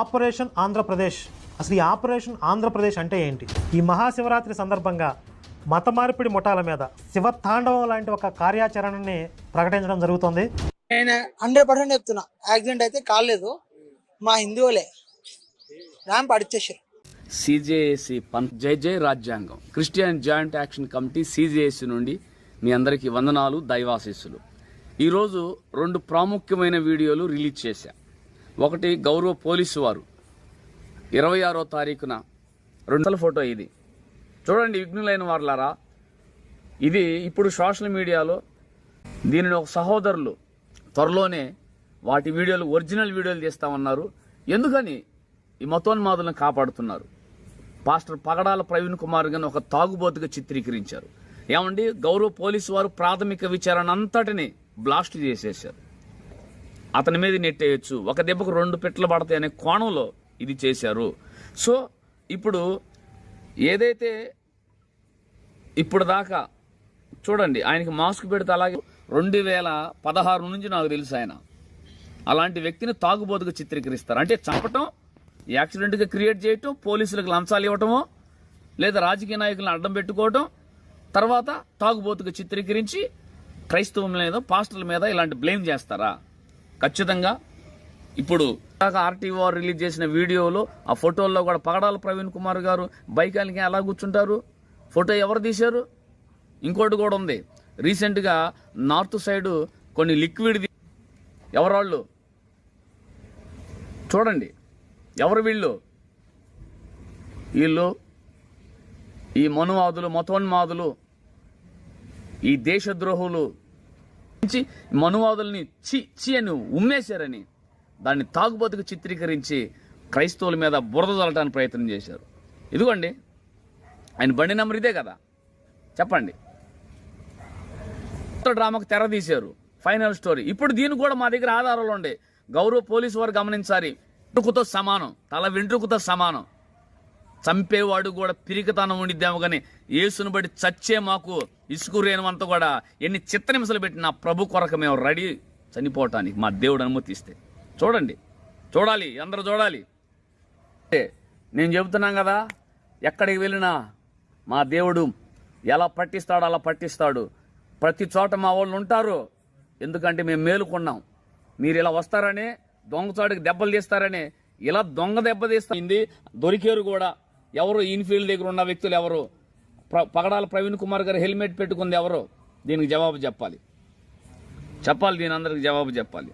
Operation Andhra Pradesh. అసలు ఈ operation Andhra Pradesh అంటే ఏంటి? ఈ మహాశివరాత్రి సందర్భంగా మత మార్పిడి ముఠాల మీద శివతాండవం లాంటి ఒక కార్యాచరణని ప్రకటించడం జరుగుతుంది. నేను హండ్రెడ్ పర్సెంట్ చెప్తున్నా. యాక్సిడెంట్ అయితే కాలేదు మా హిందువులే ర్యాంప్ అడిచేసారు సిజేఏసి పం జై జై రాజ్యాంగం. Christian joint action committee CJAC నుండి మీ అందరికీ వందనాలు దైవాశీస్సులు. ఈరోజు రెండు ప్రాముఖ్యమైన వీడియోలు రిలీజ్ చేశా. ఒకటి గౌరవ పోలీసు వారు. ఇరవై ఆరో తారీఖున రెండల ఫోటో ఇది. చూడండి విఘ్నులైన వారులారా ఇది ఇప్పుడు సోషల్ మీడియాలో దీనిని ఒక సహోదరులు త్వరలోనే వాటి వీడియోలు ఒరిజినల్ వీడియోలు తీస్తామన్నారు. ఎందుకని? ఈ మతోన్మాదులను కాపాడుతున్నారు. పాస్టర్ పగడాల ప్రవీణ్ కుమార్ గారిని ఒక తాగుబోతుగా చిత్రీకరించారు. ఏమండి? గౌరవ పోలీసు వారు ప్రాథమిక విచారణ అంతటిని బ్లాస్ట్ చేసేశారు. అతని మీద నెట్టేయచ్చు. ఒక దెబ్బకు రెండు పెట్లు పడతాయి అనే కోణంలో ఇది చేశారు. సో ఇప్పుడు ఏదైతే ఇప్పుడు దాకా చూడండి ఆయనకి మాస్క్ పెడితే అలాగే రెండు వేల పదహారు నుంచి నాకు తెలుసు ఆయన. అలాంటి వ్యక్తిని తాగుబోతుగా చిత్రీకరిస్తారు. అంటే చంపటం యాక్సిడెంట్గా క్రియేట్ చేయటం పోలీసులకు లంచాలు ఇవ్వటమో లేదా రాజకీయ నాయకులను అడ్డం పెట్టుకోవటం తర్వాత తాగుబోతుగా చిత్రీకరించి క్రైస్తవం మీద పాస్టర్ల మీద ఇలాంటి బ్లేమ్ చేస్తారా? ఖచ్చితంగా. ఇప్పుడు ఆర్టీఓ వారు రిలీజ్ చేసిన వీడియోలో ఆ ఫోటోల్లో కూడా పగడాల ప్రవీణ్ కుమార్ గారు బైకాలకి ఎలా కూర్చుంటారు? ఫోటో ఎవరు తీశారు? ఇంకోటి కూడా ఉంది. రీసెంట్గా నార్త్ సైడ్ కొన్ని లిక్విడ్ ఎవరాళ్ళు? చూడండి. ఎవరు వీళ్ళు? వీళ్ళు ఈ మనువాదులు మతోన్మాదులు ఈ దేశద్రోహులు. నుంచి మనువాదుల్ని చి చి అని ఉమ్మేశారని దాన్ని తాగుబోతుకు చిత్రీకరించి క్రైస్తవుల మీద బురద చల్లటానికి ప్రయత్నం చేశారు. ఇదిగోండి ఆయన బండి నెంబర్ ఇదే కదా. చెప్పండి. కొత్త డ్రామాకు తెర తీశారు. Final story. ఇప్పుడు దీనికి కూడా మా దగ్గర ఆధారాలు ఉండే. గౌరవ పోలీసు వారు గమనించాలి. వెంట్రుకతో సమానం. తల వెంట్రుకతో సమానం. చంపేవాడు కూడా పిరికితనం ఉండిద్దాము కానీ యేసును బట్టి చచ్చే మాకు ఇసుకురేనంత కూడా ఎన్ని చిత్తనిమిసలు పెట్టి నా ప్రభు కొరకు మేము రెడీ చనిపోవటానికి మా దేవుడు అనుమతిస్తే. చూడండి. చూడాలి. అందరూ చూడాలి. నేను చెబుతున్నాం కదా ఎక్కడికి వెళ్ళినా మా దేవుడు ఎలా పట్టిస్తాడో అలా పట్టిస్తాడు. ప్రతి చోట మా వాళ్ళు ఉంటారు. ఎందుకంటే మేము మేలుకున్నాం. మీరు ఇలా వస్తారని దొంగచాటుకి దెబ్బలు తీస్తారని ఇలా దొంగ దెబ్బ తీస్తుంది దొరికారు కూడా ఎవరు ఇన్ఫీల్డ్ దగ్గర ఉన్న వ్యక్తులు ఎవరు? పగడాల ప్రవీణ్ కుమార్ గారు హెల్మెట్ పెట్టుకుంది ఎవరు? దీనికి జవాబు చెప్పాలి. చెప్పాలి దీని అందరికి జవాబు చెప్పాలి.